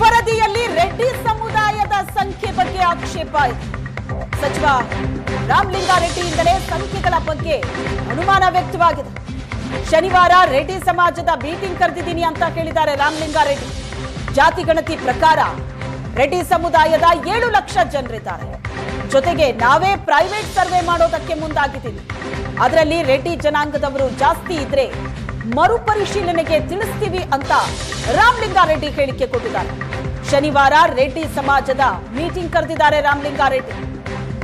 ವರದಿಯಲ್ಲಿ ರೆಡ್ಡಿ ಸಮುದಾಯದ ಸಂಖ್ಯೆ ಬಗ್ಗೆ ಆಕ್ಷೇಪ ಇದೆ. ಸಚಿವ ರಾಮಲಿಂಗಾರೆಡ್ಡಿಯಿಂದಲೇ ಸಂಖ್ಯೆಗಳ ಬಗ್ಗೆ ಅನುಮಾನ ವ್ಯಕ್ತವಾಗಿದೆ. ಶನಿವಾರ ರೆಡ್ಡಿ ಸಮಾಜದ ಮೀಟಿಂಗ್ ಕರೆದಿದ್ದೀನಿ ಅಂತ ಹೇಳಿದ್ದಾರೆ ರಾಮಲಿಂಗಾರೆಡ್ಡಿ ಜಾತಿ ಗಣತಿ ಪ್ರಕಾರ ರೆಡ್ಡಿ ಸಮುದಾಯದ ಏಳು ಲಕ್ಷ ಜನರಿದ್ದಾರೆ. ಜೊತೆಗೆ ನಾವೇ ಪ್ರೈವೇಟ್ ಸರ್ವೆ ಮಾಡೋದಕ್ಕೆ ಮುಂದಾಗಿದ್ದೀವಿ. ಅದರಲ್ಲಿ ರೆಡ್ಡಿ ಜನಾಂಗದವರು ಜಾಸ್ತಿ ಇದ್ರೆ ಮರುಪರಿಶೀಲನೆಗೆ ತಿಳಿಸ್ತೀವಿ ಅಂತ ರಾಮಲಿಂಗಾರೆಡ್ಡಿ ಹೇಳಿಕೆ ಕೊಟ್ಟಿದ್ದಾರೆ. ಶನಿವಾರ ರೆಡ್ಡಿ ಸಮಾಜದ ಮೀಟಿಂಗ್ ಕರೆದಿದ್ದಾರೆ ರಾಮಲಿಂಗಾರೆಡ್ಡಿ.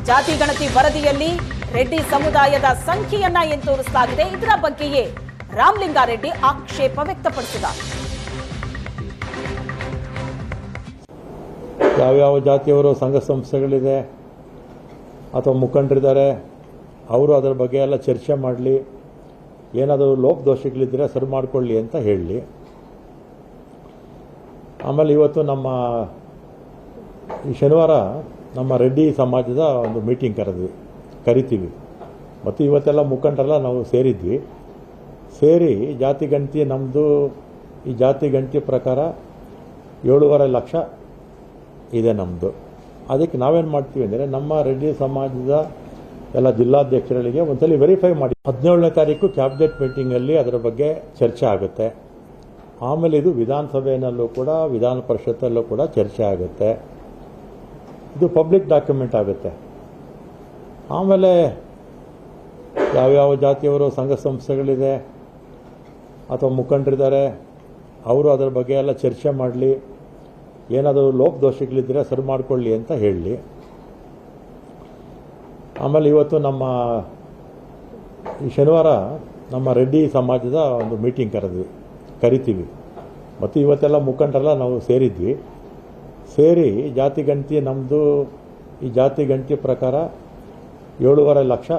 ಜಾತಿ ಗಣತಿ ವರದಿಯಲ್ಲಿ ರೆಡ್ಡಿ ಸಮುದಾಯದ ಸಂಖ್ಯೆಯನ್ನ ಏನ್ ತೋರಿಸಲಾಗಿದೆ? ಇದರ ಬಗ್ಗೆಯೇ ರಾಮಲಿಂಗಾರೆಡ್ಡಿ ಆಕ್ಷೇಪ ವ್ಯಕ್ತಪಡಿಸಿದ್ದಾರೆ. ಯಾವ್ಯಾವ ಜಾತಿಯವರು ಸಂಘ ಸಂಸ್ಥೆಗಳಿದೆ ಅಥವಾ ಮುಖಂಡರಿದ್ದಾರೆ, ಅವರು ಅದರ ಬಗ್ಗೆ ಎಲ್ಲ ಚರ್ಚೆ ಮಾಡಲಿ. ಏನಾದರೂ ಲೋಪದೋಷಗಳಿದ್ದರೆ ಸರಿ ಮಾಡಿಕೊಳ್ಳಿ ಅಂತ ಹೇಳಿ. ಆಮೇಲೆ ಇವತ್ತು ನಮ್ಮ ಈ ಶನಿವಾರ ನಮ್ಮ ರೆಡ್ಡಿ ಸಮಾಜದ ಒಂದು ಮೀಟಿಂಗ್ ಕರೆದ್ವಿ, ಕರಿತೀವಿ. ಮತ್ತು ಇವತ್ತೆಲ್ಲ ಮುಖಂಡರೆಲ್ಲ ನಾವು ಸೇರಿದ್ವಿ. ಸೇರಿ ಜಾತಿ ಗಣತಿ ನಮ್ಮದು ಈ ಜಾತಿ ಗಣತಿ ಪ್ರಕಾರ ಏಳೂವರೆ ಲಕ್ಷ ಇದೆ ನಮ್ಮದು ಅದಕ್ಕೆ ನಾವೇನು ಮಾಡ್ತೀವಿ ಅಂದರೆ ನಮ್ಮ ರೆಡ್ಡಿ ಸಮಾಜದ ಎಲ್ಲ ಜಿಲ್ಲಾಧ್ಯಕ್ಷರುಗಳಿಗೆ ಒಂದ್ಸಲಿ ವೆರಿಫೈ ಮಾಡಿ. ಹದಿನೇಳನೇ ತಾರೀಕು ಕ್ಯಾಬಿನೆಟ್ ಮೀಟಿಂಗಲ್ಲಿ ಅದರ ಬಗ್ಗೆ ಚರ್ಚೆ ಆಗುತ್ತೆ. ಆಮೇಲೆ ಇದು ವಿಧಾನಸಭೆಯಲ್ಲೂ ಕೂಡ, ವಿಧಾನ ಪರಿಷತ್ತಲ್ಲೂ ಕೂಡ ಚರ್ಚೆ ಆಗುತ್ತೆ. ಇದು ಪಬ್ಲಿಕ್ ಡಾಕ್ಯುಮೆಂಟ್ ಆಗುತ್ತೆ. ಆಮೇಲೆ ಯಾವ್ಯಾವ ಜಾತಿಯವರು, ಸಂಘ ಸಂಸ್ಥೆಗಳಿದೆ, ಅಥವಾ ಮುಖಂಡರಿದ್ದಾರೆ, ಅವರು ಅದರ ಬಗ್ಗೆ ಎಲ್ಲ ಚರ್ಚೆ ಮಾಡಲಿ. ಏನಾದರೂ ಲೋಪದೋಷಗಳಿದ್ದರೆ ಸರಿ ಮಾಡಿಕೊಳ್ಳಿ ಅಂತ ಹೇಳಲಿ ಆಮೇಲೆ ಇವತ್ತು ನಮ್ಮ ಈ ಶನಿವಾರ ನಮ್ಮ ರೆಡ್ಡಿ ಸಮಾಜದ ಒಂದು ಮೀಟಿಂಗ್ ಕರೆದ್ವಿ, ಕರಿತೀವಿ. ಮತ್ತು ಇವತ್ತೆಲ್ಲ ಮುಖಂಡರೆಲ್ಲ ನಾವು ಸೇರಿದ್ವಿ. ಸೇರಿ ಜಾತಿ ಗಣತಿ ನಮ್ಮದು ಈ ಜಾತಿ ಗಣತಿ ಪ್ರಕಾರ ಏಳೂವರೆ ಲಕ್ಷ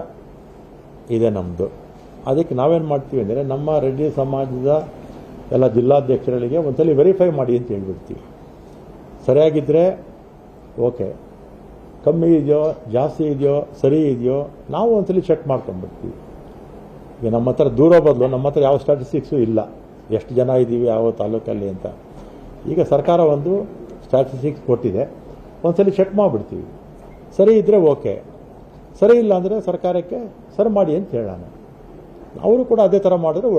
ಇದೆ ನಮ್ಮದು ಅದಕ್ಕೆ ನಾವೇನು ಮಾಡ್ತೀವಿ ಅಂದರೆ ನಮ್ಮ ರೆಡ್ಡಿ ಸಮಾಜದ ಎಲ್ಲ ಜಿಲ್ಲಾಧ್ಯಕ್ಷರುಗಳಿಗೆ ಒಂದ್ಸಲಿ ವೆರಿಫೈ ಮಾಡಿ ಅಂತ ಹೇಳ್ಬಿಡ್ತೀವಿ. ಸರಿಯಾಗಿದ್ದರೆ ಓಕೆ ಕಮ್ಮಿ ಇದೆಯೋ, ಜಾಸ್ತಿ ಇದೆಯೋ, ಸರಿ ಇದೆಯೋ, ನಾವು ಒಂದ್ಸಲಿ ಚೆಕ್ ಮಾಡ್ಕೊಂಡ್ಬಿಡ್ತೀವಿ. ಈಗ ನಮ್ಮ ಹತ್ರ ದೂರ ಬದಲು ನಮ್ಮ ಹತ್ರ ಯಾವ ಸ್ಟ್ಯಾಟಿಸ್ಟಿಕ್ಸು ಇಲ್ಲ. ಎಷ್ಟು ಜನ ಇದ್ದೀವಿ, ಯಾವ ತಾಲೂಕಲ್ಲಿ ಅಂತ. ಈಗ ಸರ್ಕಾರ ಒಂದು ಸ್ಟ್ಯಾಟಿಸ್ಟಿಕ್ಸ್ ಕೊಟ್ಟಿದೆ. ಒಂದ್ಸಲಿ ಚೆಕ್ ಮಾಡಿಬಿಡ್ತೀವಿ. ಸರಿ ಇದ್ದರೆ ಓಕೆ ಸರಿ ಇಲ್ಲ ಅಂದರೆ ಸರ್ಕಾರಕ್ಕೆ ಸರಿ ಮಾಡಿ ಅಂತ ಹೇಳೋಣ. ಅವರು ಕೂಡ ಅದೇ ಥರ ಮಾಡಿದ್ರೆ